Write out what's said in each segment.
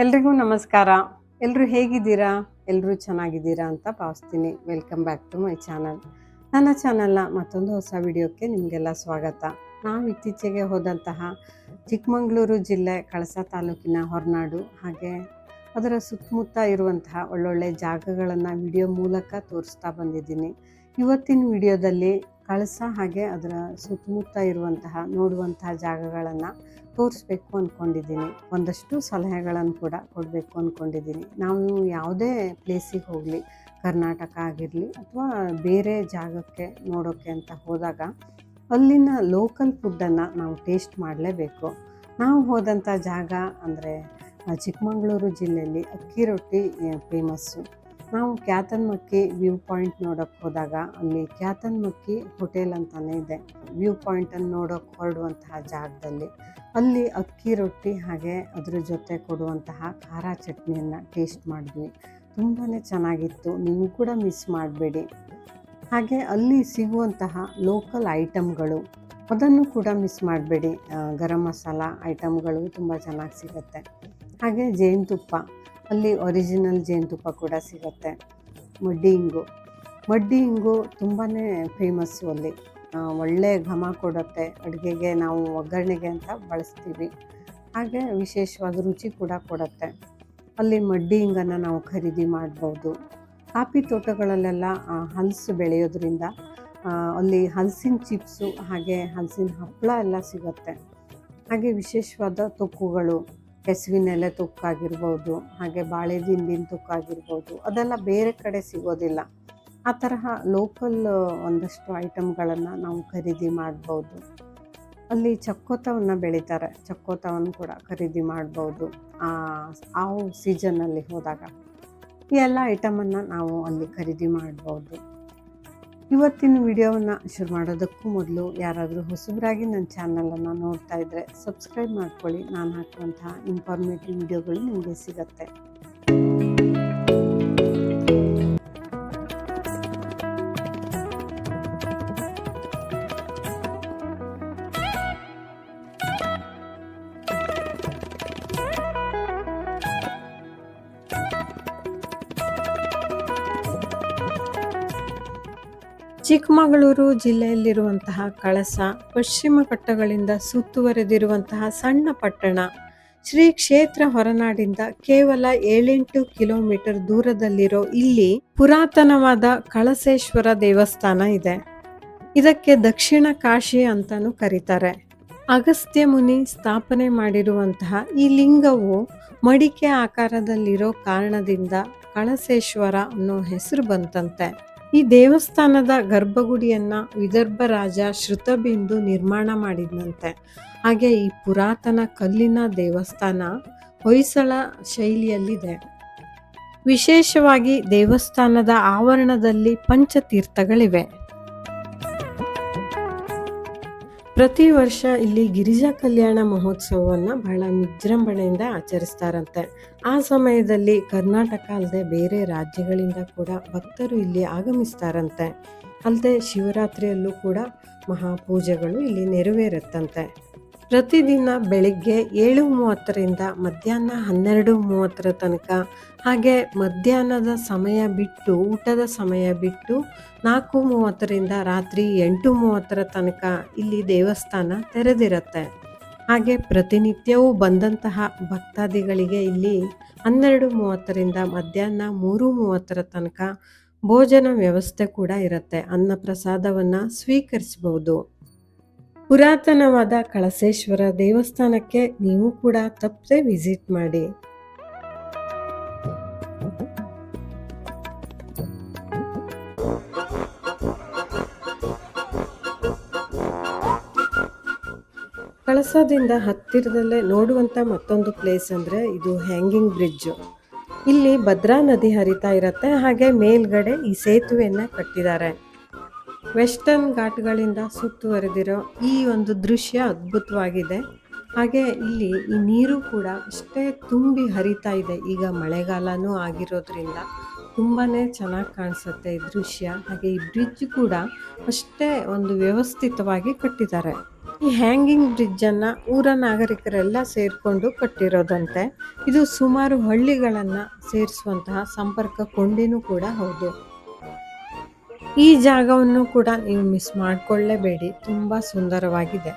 ಎಲ್ರಿಗೂ ನಮಸ್ಕಾರ. ಎಲ್ಲರೂ ಹೇಗಿದ್ದೀರಾ? ಎಲ್ಲರೂ ಚೆನ್ನಾಗಿದ್ದೀರಾ ಅಂತ ಭಾವಿಸ್ತೀನಿ. Welcome back to my channel ನನ್ನ ಚಾನಲ್ನ ಮತ್ತೊಂದು ಹೊಸ ವಿಡಿಯೋಕ್ಕೆ ನಿಮಗೆಲ್ಲ ಸ್ವಾಗತ. ನಾವು ಇತ್ತೀಚೆಗೆ ಹೋದಂತಹ ಚಿಕ್ಕಮಗಳೂರು ಜಿಲ್ಲೆ ಕಳಸ ತಾಲೂಕಿನ ಹೊರನಾಡು, ಹಾಗೆ ಅದರ ಸುತ್ತಮುತ್ತ ಇರುವಂತಹ ಒಳ್ಳೊಳ್ಳೆ ಜಾಗಗಳನ್ನು ವಿಡಿಯೋ ಮೂಲಕ ತೋರಿಸ್ತಾ ಬಂದಿದ್ದೀನಿ. ಇವತ್ತಿನ ವಿಡಿಯೋದಲ್ಲಿ ಕಳಸ ಹಾಗೆ ಅದರ ಸುತ್ತಮುತ್ತ ಇರುವಂತಹ, ನೋಡುವಂತಹ ಜಾಗಗಳನ್ನು ತೋರಿಸ್ಬೇಕು ಅಂದ್ಕೊಂಡಿದ್ದೀನಿ ಒಂದಷ್ಟು ಸಲಹೆಗಳನ್ನು ಕೂಡ ಕೊಡಬೇಕು ಅಂದ್ಕೊಂಡಿದ್ದೀನಿ ನಾವು ಯಾವುದೇ ಪ್ಲೇಸಿಗೆ ಹೋಗಲಿ, ಕರ್ನಾಟಕ ಆಗಿರಲಿ ಅಥವಾ ಬೇರೆ ಜಾಗಕ್ಕೆ ನೋಡೋಕ್ಕೆ ಅಂತ ಹೋದಾಗ ಅಲ್ಲಿನ ಲೋಕಲ್ ಫುಡ್ಡನ್ನು ನಾವು ಟೇಸ್ಟ್ ಮಾಡಲೇಬೇಕು. ನಾವು ಹೋದಂಥ ಜಾಗ ಅಂದರೆ, ಚಿಕ್ಕಮಗಳೂರು ಜಿಲ್ಲೆಯಲ್ಲಿ ಅಕ್ಕಿ ರೊಟ್ಟಿ ಫೇಮಸ್ಸು ನಾವು ಕ್ಯಾತನ್ಮಕ್ಕಿ ವ್ಯೂ ಪಾಯಿಂಟ್ ನೋಡೋಕ್ಕೆ ಹೋದಾಗ ಅಲ್ಲಿ ಕ್ಯಾತನ್ಮಕ್ಕಿ ಹೋಟೆಲ್ ಅಂತಲೇ ಇದೆ. ವ್ಯೂ ಪಾಯಿಂಟನ್ನು ನೋಡೋಕ್ಕೆ ಹೊರಡುವಂತಹ ಜಾಗದಲ್ಲಿ ಅಲ್ಲಿ ಅಕ್ಕಿ ರೊಟ್ಟಿ ಹಾಗೆ ಅದ್ರ ಜೊತೆ ಕೊಡುವಂತಹ ಖಾರ ಚಟ್ನಿಯನ್ನು ಟೇಸ್ಟ್ ಮಾಡಿದ್ವಿ. ತುಂಬಾ ಚೆನ್ನಾಗಿತ್ತು. ನೀವು ಕೂಡ ಮಿಸ್ ಮಾಡಬೇಡಿ. ಹಾಗೆ ಅಲ್ಲಿ ಸಿಗುವಂತಹ ಲೋಕಲ್ ಐಟಮ್ಗಳು ಅದನ್ನು ಕೂಡ ಮಿಸ್ ಮಾಡಬೇಡಿ. ಗರಂ ಮಸಾಲ ಐಟಮ್ಗಳು ತುಂಬ ಚೆನ್ನಾಗಿ ಸಿಗುತ್ತೆ. ಹಾಗೆ ಜೇನುತುಪ್ಪ. ಅಲ್ಲಿ ಒರಿಜಿನಲ್ ಜೇನುತುಪ್ಪ ಕೂಡ ಸಿಗುತ್ತೆ. ಮಡ್ಡಿ ಇಂಗು ಮಡ್ಡಿ ಇಂಗು ತುಂಬಾ ಫೇಮಸ್ಸು ಅಲ್ಲಿ ಒಳ್ಳೆ ಘಮ ಕೊಡುತ್ತೆ. ಅಡುಗೆಗೆ ನಾವು ಒಗ್ಗರಣೆಗೆ ಅಂತ ಬಳಸ್ತೀವಿ. ಹಾಗೆ ವಿಶೇಷವಾದ ರುಚಿ ಕೂಡ ಕೊಡುತ್ತೆ. ಅಲ್ಲಿ ಮಡ್ಡಿ ಇಂಗನ್ನು ನಾವು ಖರೀದಿ ಮಾಡ್ಬೋದು. ಕಾಫಿ ತೋಟಗಳಲ್ಲೆಲ್ಲ ಹಲಸು ಬೆಳೆಯೋದ್ರಿಂದ ಅಲ್ಲಿ ಹಲಸಿನ ಚಿಪ್ಸು ಹಾಗೆ ಹಲಸಿನ ಹಪ್ಪಳ ಎಲ್ಲ ಸಿಗುತ್ತೆ. ಹಾಗೆ ವಿಶೇಷವಾದ ತೊಕ್ಕುಗಳು. ಕೆಸುವಿನೆಲೆ ತುಕ್ಕಾಗಿರ್ಬೋದು, ಹಾಗೆ ಬಾಳೆ ದಿಂಡಿನ ತೊಕ್ಕಾಗಿರ್ಬೋದು, ಅದೆಲ್ಲ ಬೇರೆ ಕಡೆ ಸಿಗೋದಿಲ್ಲ. ಆ ತರಹ ಲೋಕಲ್ ಒಂದಷ್ಟು ಐಟಮ್ಗಳನ್ನು ನಾವು ಖರೀದಿ ಮಾಡ್ಬೋದು. ಅಲ್ಲಿ ಚಕ್ಕೋತವನ್ನು ಬೆಳೀತಾರೆ ಚಕ್ಕೋತವನ್ನು ಕೂಡ ಖರೀದಿ ಮಾಡ್ಬೋದು. ಆ ಆ ಸೀಸನ್ನಲ್ಲಿ ಹೋದಾಗ ಈ ಎಲ್ಲ ಐಟಮನ್ನು ನಾವು ಅಲ್ಲಿ ಖರೀದಿ ಮಾಡ್ಬೋದು. ಇವತ್ತಿನ ವಿಡಿಯೋವನ್ನು ಶುರು ಮಾಡೋದಕ್ಕೂ ಮೊದಲು ಯಾರಾದರೂ ಹೊಸಬರಾಗಿ ನನ್ನ ಚಾನಲನ್ನು ನೋಡ್ತಾ ಇದ್ದರೆ ಸಬ್ಸ್ಕ್ರೈಬ್ ಮಾಡ್ಕೊಳ್ಳಿ. ನಾನು ಹಾಕುವಂತಹ ಇನ್ಫಾರ್ಮೇಟಿವ್ ವಿಡಿಯೋಗಳು ನಿಮಗೆ ಸಿಗುತ್ತೆ. ಚಿಕ್ಕಮಗಳೂರು ಜಿಲ್ಲೆಯಲ್ಲಿರುವಂತಹ ಕಳಸ, ಪಶ್ಚಿಮ ಘಟ್ಟಗಳಿಂದ ಸುತ್ತುವರೆದಿರುವಂತಹ ಸಣ್ಣ ಪಟ್ಟಣ, ಶ್ರೀ ಕ್ಷೇತ್ರ ಹೊರನಾಡಿಂದ ಕೇವಲ ಏಳೆಂಟು ಕಿಲೋಮೀಟರ್ ದೂರದಲ್ಲಿರೋ ಇಲ್ಲಿ ಪುರಾತನವಾದ ಕಳಸೇಶ್ವರ ದೇವಸ್ಥಾನ ಇದೆ. ಇದಕ್ಕೆ ದಕ್ಷಿಣ ಕಾಶಿ ಅಂತಾನೂ ಕರೀತಾರೆ. ಅಗಸ್ತ್ಯ ಮುನಿ ಸ್ಥಾಪನೆ ಮಾಡಿರುವಂತಹ ಈ ಲಿಂಗವು ಮಡಿಕೆ ಆಕಾರದಲ್ಲಿರೋ ಕಾರಣದಿಂದ ಕಳಸೇಶ್ವರ ಅನ್ನೋ ಹೆಸರು ಬಂತಂತೆ. ಈ ದೇವಸ್ಥಾನದ ಗರ್ಭಗುಡಿಯನ್ನು ವಿದರ್ಭ ರಾಜ ಶ್ರುತಬಿಂದು ನಿರ್ಮಾಣ ಮಾಡಿದ್ನಂತೆ. ಹಾಗೆ ಈ ಪುರಾತನ ಕಲ್ಲಿನ ದೇವಸ್ಥಾನ ಹೊಯ್ಸಳ ಶೈಲಿಯಲ್ಲಿದೆ. ವಿಶೇಷವಾಗಿ ದೇವಸ್ಥಾನದ ಆವರಣದಲ್ಲಿ ಪಂಚತೀರ್ಥಗಳಿವೆ. ಪ್ರತಿ ವರ್ಷ ಇಲ್ಲಿ ಗಿರಿಜಾ ಕಲ್ಯಾಣ ಮಹೋತ್ಸವವನ್ನು ಬಹಳ ವಿಜೃಂಭಣೆಯಿಂದ ಆಚರಿಸ್ತಾರಂತೆ. ಆ ಸಮಯದಲ್ಲಿ ಕರ್ನಾಟಕ ಅಲ್ಲದೆ ಬೇರೆ ರಾಜ್ಯಗಳಿಂದ ಕೂಡ ಭಕ್ತರು ಇಲ್ಲಿ ಆಗಮಿಸ್ತಾರಂತೆ. ಅಲ್ಲದೆ ಶಿವರಾತ್ರಿಯಲ್ಲೂ ಕೂಡ ಮಹಾಪೂಜೆಗಳು ಇಲ್ಲಿ ನೆರವೇರುತ್ತಂತೆ. ಪ್ರತಿದಿನ ಬೆಳಿಗ್ಗೆ ಏಳು ಮೂವತ್ತರಿಂದ ಮಧ್ಯಾಹ್ನ ಹನ್ನೆರಡು ಮೂವತ್ತರ ತನಕ, ಹಾಗೆ ಮಧ್ಯಾಹ್ನದ ಸಮಯ ಬಿಟ್ಟು, ಊಟದ ಸಮಯ ಬಿಟ್ಟು ನಾಲ್ಕು ಮೂವತ್ತರಿಂದ ರಾತ್ರಿ ಎಂಟು ಮೂವತ್ತರ ತನಕ ಇಲ್ಲಿ ದೇವಸ್ಥಾನ ತೆರೆದಿರುತ್ತೆ. ಹಾಗೆ ಪ್ರತಿನಿತ್ಯವೂ ಬಂದಂತಹ ಭಕ್ತಾದಿಗಳಿಗೆ ಇಲ್ಲಿ ಹನ್ನೆರಡು ಮೂವತ್ತರಿಂದ ಮಧ್ಯಾಹ್ನ ಮೂರು ಮೂವತ್ತರ ತನಕ ಭೋಜನ ವ್ಯವಸ್ಥೆ ಕೂಡ ಇರುತ್ತೆ. ಅನ್ನ ಪ್ರಸಾದವನ್ನು ಪುರಾತನವಾದ ಕಳಸೇಶ್ವರ ದೇವಸ್ಥಾನಕ್ಕೆ ನೀವು ಕೂಡ ತಪ್ಪದೆ ವಿಸಿಟ್ ಮಾಡಿ. ಕಳಸದಿಂದ ಹತ್ತಿರದಲ್ಲೇ ನೋಡುವಂಥ ಮತ್ತೊಂದು ಪ್ಲೇಸ್ ಅಂದರೆ ಇದು ಹ್ಯಾಂಗಿಂಗ್ ಬ್ರಿಡ್ಜು ಇಲ್ಲಿ ಭದ್ರಾ ನದಿ ಹರಿತಾ ಇರತ್ತೆ, ಹಾಗೆ ಮೇಲ್ಗಡೆ ಈ ಸೇತುವೆಯನ್ನು ಕಟ್ಟಿದ್ದಾರೆ. ವೆಸ್ಟರ್ನ್ ಘಾಟ್ಗಳಿಂದ ಸುತ್ತುವರೆದಿರೋ ಈ ಒಂದು ದೃಶ್ಯ ಅದ್ಭುತವಾಗಿದೆ. ಹಾಗೆ ಇಲ್ಲಿ ಈ ನೀರು ಕೂಡ ಅಷ್ಟೇ ತುಂಬಿ ಹರಿತಾ ಇದೆ. ಈಗ ಮಳೆಗಾಲನೂ ಆಗಿರೋದ್ರಿಂದ ತುಂಬಾ ಚೆನ್ನಾಗಿ ಕಾಣಿಸುತ್ತೆ ಈ ದೃಶ್ಯ. ಹಾಗೆ ಈ ಬ್ರಿಡ್ಜ್ ಕೂಡ ಅಷ್ಟೇ ಒಂದು ವ್ಯವಸ್ಥಿತವಾಗಿ ಕಟ್ಟಿದ್ದಾರೆ. ಈ ಹ್ಯಾಂಗಿಂಗ್ ಬ್ರಿಡ್ಜನ್ನು ಊರ ನಾಗರಿಕರೆಲ್ಲ ಸೇರಿಕೊಂಡು ಕಟ್ಟಿರೋದಂತೆ. ಇದು ಸುಮಾರು ಹಳ್ಳಿಗಳನ್ನು ಸೇರಿಸುವಂತಹ ಸಂಪರ್ಕ ಕೊಂಡಿನೂ ಕೂಡ ಹೌದು. ಈ ಜಾಗವನ್ನು ಕೂಡ ನೀವು ಮಿಸ್ ಮಾಡಿಕೊಳ್ಳಬೇಡಿ. ತುಂಬ ಸುಂದರವಾಗಿದೆ.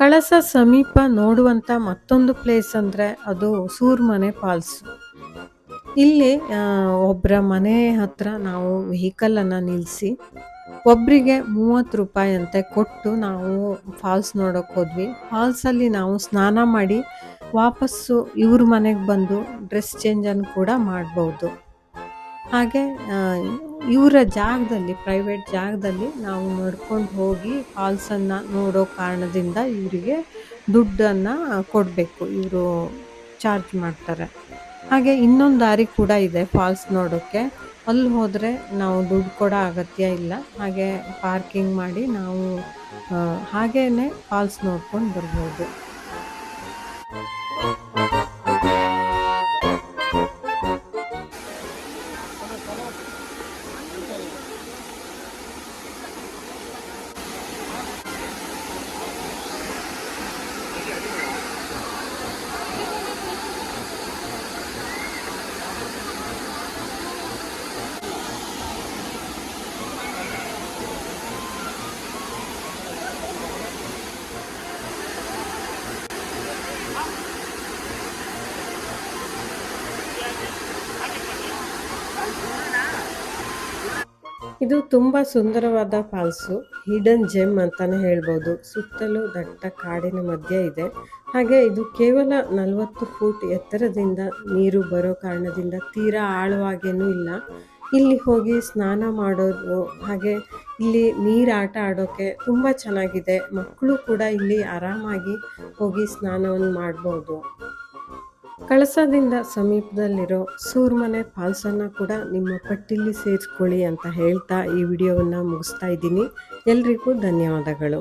ಕಳಸ ಸಮೀಪ ನೋಡುವಂಥ ಮತ್ತೊಂದು ಪ್ಲೇಸ್ ಅಂದರೆ ಅದು ಸೂರ್ಮನೆ ಫಾಲ್ಸ್ ಇಲ್ಲಿ ಒಬ್ಬರ ಮನೆ ಹತ್ರ ನಾವು ವೆಹಿಕಲನ್ನು ನಿಲ್ಲಿಸಿ ಒಬ್ಬರಿಗೆ ಮೂವತ್ತು ರೂಪಾಯಿ ಅಂತೆ ಕೊಟ್ಟು ನಾವು ಫಾಲ್ಸ್ ನೋಡೋಕೆ ಹೋದ್ವಿ. ಫಾಲ್ಸಲ್ಲಿ ನಾವು ಸ್ನಾನ ಮಾಡಿ ವಾಪಸ್ಸು ಇವ್ರ ಮನೆಗೆ ಬಂದು ಡ್ರೆಸ್ ಚೇಂಜನ್ನು ಕೂಡ ಮಾಡ್ಬೋದು. ಹಾಗೆ ಇವರ ಜಾಗದಲ್ಲಿ ಪ್ರೈವೇಟ್ ಜಾಗದಲ್ಲಿ ನಾವು ನಡ್ಕೊಂಡು ಹೋಗಿ ಫಾಲ್ಸನ್ನು ನೋಡೋ ಕಾರಣದಿಂದ ಇವರಿಗೆ ದುಡ್ಡನ್ನು ಕೊಡಬೇಕು. ಇವರು ಚಾರ್ಜ್ ಮಾಡ್ತಾರೆ. ಹಾಗೆ ಇನ್ನೊಂದು ದಾರಿ ಕೂಡ ಇದೆ ಫಾಲ್ಸ್ ನೋಡೋಕ್ಕೆ ಅಲ್ಲಿ ಹೋದರೆ ನಾವು ದುಡ್ಡು ಕೊಡೋ ಅಗತ್ಯ ಇಲ್ಲ. ಹಾಗೆ ಪಾರ್ಕಿಂಗ್ ಮಾಡಿ ನಾವು ಹಾಗೇ ಫಾಲ್ಸ್ ನೋಡ್ಕೊಂಡು ಬರ್ಬೋದು. ಇದು ತುಂಬ ಸುಂದರವಾದ ಫಾಲ್ಸು ಹಿಡನ್ ಜೆಮ್ ಅಂತಾನೆ ಹೇಳ್ಬೋದು. ಸುತ್ತಲೂ ದಟ್ಟ ಕಾಡಿನ ಮಧ್ಯೆ ಇದೆ. ಹಾಗೆ ಇದು ಕೇವಲ ನಲವತ್ತು ಫೂಟ್ ಎತ್ತರದಿಂದ ನೀರು ಬರೋ ಕಾರಣದಿಂದ ತೀರಾ ಆಳವಾಗೇನೂ ಇಲ್ಲ. ಇಲ್ಲಿ ಹೋಗಿ ಸ್ನಾನ ಮಾಡೋದು, ಹಾಗೆ ಇಲ್ಲಿ ನೀರು ಆಟ ಆಡೋಕ್ಕೆ ತುಂಬ ಚೆನ್ನಾಗಿದೆ. ಮಕ್ಕಳು ಕೂಡ ಇಲ್ಲಿ ಆರಾಮಾಗಿ ಹೋಗಿ ಸ್ನಾನವನ್ನು ಮಾಡ್ಬೋದು. ಕಳಸದಿಂದ ಸಮೀಪದಲ್ಲಿರೋ ಸೂರ್ಮನೆ ಫಾಲ್ಸನ್ನು ಕೂಡ ನಿಮ್ಮ ಪಟ್ಟಿಲಿ ಸೇರಿಸ್ಕೊಳ್ಳಿ ಅಂತ ಹೇಳ್ತಾ ಈ ವಿಡಿಯೋವನ್ನು ಮುಗಿಸ್ತಾ ಇದ್ದೀನಿ. ಎಲ್ರಿಗೂ ಧನ್ಯವಾದಗಳು.